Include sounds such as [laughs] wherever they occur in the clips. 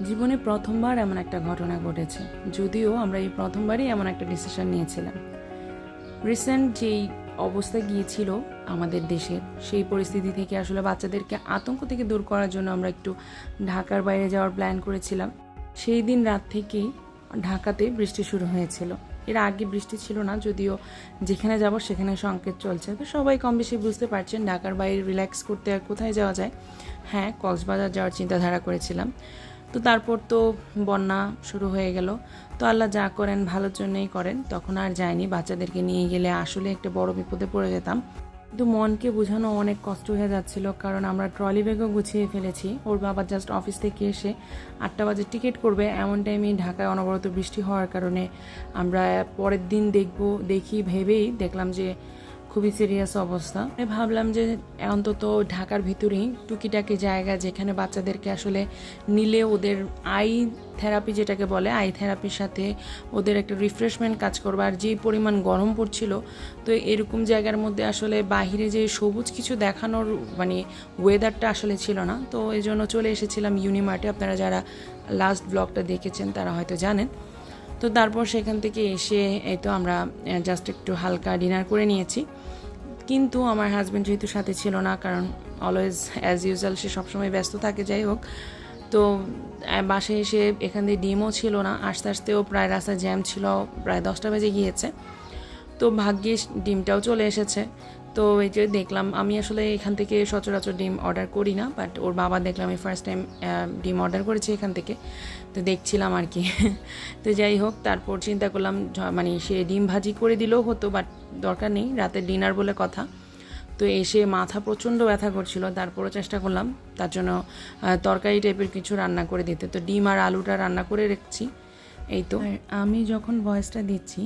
জীবনে প্রথমবার এমন একটা ঘটনা ঘটেছে, যদিও আমরা এই প্রথমবারই এমন একটা ডিসিশন নিয়েছিলাম। রিসেন্ট যেই অবস্থা গিয়েছিল আমাদের দেশের সেই পরিস্থিতি থেকে আসলে বাচ্চাদেরকে আতঙ্ক থেকে দূর করার জন্য আমরা একটু ঢাকার বাইরে যাওয়ার প্ল্যান করেছিলাম। সেই দিন রাত থেকেই ঢাকাতে বৃষ্টি শুরু হয়েছিল। এর আগে বৃষ্টি ছিল না, যদিও যেখানে যাব সেখানে সংকেত চলছে। তো সবাই কম বেশি বুঝতে পারছেন ঢাকার বাইরে রিল্যাক্স করতে আর কোথায় যাওয়া যায়। হ্যাঁ কক্সবাজার যাওয়ার চিন্তাধারা করেছিলাম। তো তারপর তো বন্যা শুরু হয়ে গেল। তো আল্লাহ যা করেন ভালোর জন্যই করেন, তখন আর যায়নি। বাচ্চাদেরকে নিয়ে গেলে আসলে একটা বড় বিপদে পড়ে যেতাম। কিন্তু মনকে বোঝানো অনেক কষ্ট হয়ে যাচ্ছিল, কারণ আমরা ট্রলি ব্যাগও গুছিয়ে ফেলেছি। ওর বাবা জাস্ট অফিস থেকে এসে আটটা বাজে টিকিট করবে। এমন টাইমে ঢাকায় অনবরত বৃষ্টি হওয়ার কারণে আমরা পরের দিন দেখব, দেখি, ভেবেই দেখলাম যে খুবই সিরিয়াস অবস্থা। আমি ভাবলাম যে অন্তত ঢাকার ভিতরেই টুকিটাকি জায়গা যেখানে বাচ্চাদেরকে আসলে নিলে ওদের আই থেরাপি যেটাকে বলে আই থেরাপির সাথে ওদের একটা রিফ্রেশমেন্ট কাজ করবে। আর যে পরিমাণ গরম পড়ছিল, তো এরকম জায়গার মধ্যে আসলে বাহিরে যে সবুজ কিছু দেখানোর মানে ওয়েদারটা আসলে ছিল না। তো এই জন্য চলে এসেছিলাম ইউনিমার্টে আপনারা যারা লাস্ট ব্লগটা দেখেছেন, তারা হয়তো জানেন। তো তারপর সেখান থেকে এসে এই তো আমরা জাস্ট একটু হালকা ডিনার করে নিয়েছি। কিন্তু আমার হাজব্যান্ড যেহেতু সাথে ছিল না, কারণ অলওয়েজ অ্যাজ ইউজুয়াল সে সবসময় ব্যস্ত থাকে, যাই হোক। তো বাসায় এসে এখান দিয়ে ডিমও ছিল না, আস্তে আস্তেও প্রায় রাস্তা জ্যাম ছিল, প্রায় দশটা বেজে গিয়েছে। তো ভাগ্যে ডিমটাও চলে এসেছে। তো এই যে দেখলাম, আমি আসলে এখান থেকে সচরাচর ডিম অর্ডার করি না বাট ওর বাবা দেখলাম আমি ফার্স্ট টাইম ডিম অর্ডার করেছি এখান থেকে। তো দেখছিলাম আর কি। [laughs] তো যাই হোক, তারপর চিন্তা করলাম মানে সে ডিম ভাজি করে দিলেও হতো বাট দরকার নেই রাতের ডিনার বলে কথা। তো এসে মাথা প্রচণ্ড ব্যথা করছিল, তারপরও চেষ্টা করলাম, তার জন্য তরকারি টাইপের কিছু রান্না করে দিতে। তো ডিম আর আলুটা রান্না করে রেখেছি, এই তো। আমি যখন ভয়েসটা দিচ্ছি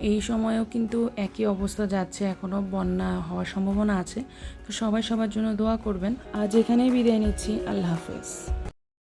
এই সময়েও কিন্তু একই অবস্থা যাচ্ছে এখনও বন্যা হওয়ার সম্ভাবনা আছে। তো সবাই সবার জন্য দোয়া করবেন। আজ এখানেই বিদায় নিচ্ছি। আল্লাহ হাফেজ।